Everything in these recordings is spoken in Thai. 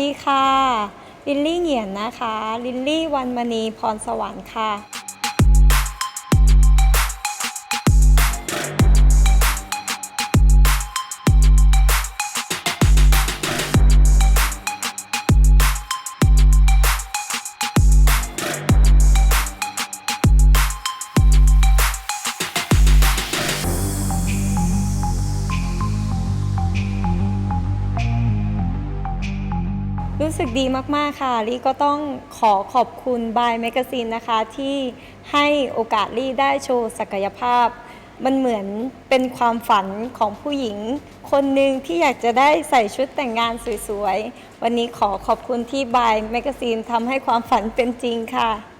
ดีค่ะ ลิลลี่เหงียนนะคะ ลิลลี่วันมณีพรสวรรค์ค่ะ รู้สึกดีมากๆค่ะลี่ก็ต้องขอขอบคุณบายแมกซีนนะคะที่ให้โอกาสลี่ได้โชว์ศักยภาพ มันเหมือนเป็นความฝันของผู้หญิง คนหนึ่งที่อยากจะได้ใส่ชุดแต่งงานสวยๆ วันนี้ขอขอบคุณที่บายแมกซีนทำให้ความฝันเป็นจริงค่ะ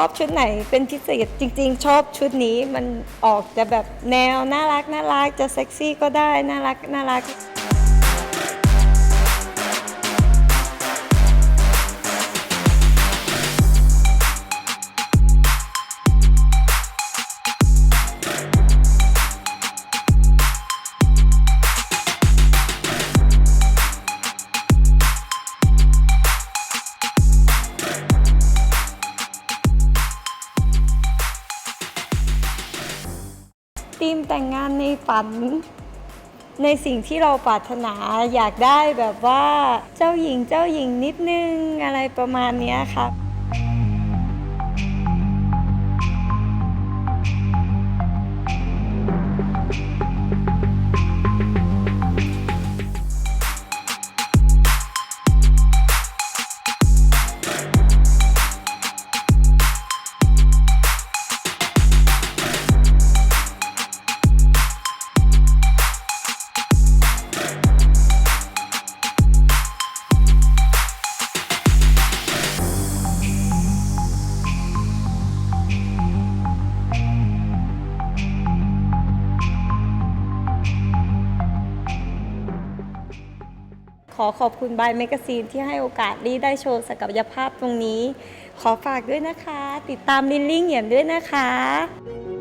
อบชุดไหนเป็นพิเศษจริง ๆ ชอบชุดนี้มันออกจะแบบแนวน่ารักน่ารักจะเซ็กซี่ก็ได้น่ารักน่ารัก ทีมแต่งงานในฝัน ในสิ่งที่เราปรารถนาอยากได้แบบว่าเจ้าหญิงเจ้าหญิงนิดนึงอะไรประมาณนี้ครับ ขอขอบคุณบายแมกซีนที่ให้โอกาสลี่ได้โชว์ศักยภาพตรงนี้ ขอฝากด้วยนะคะ ติดตามลิลลี่เหยียมด้วยนะคะ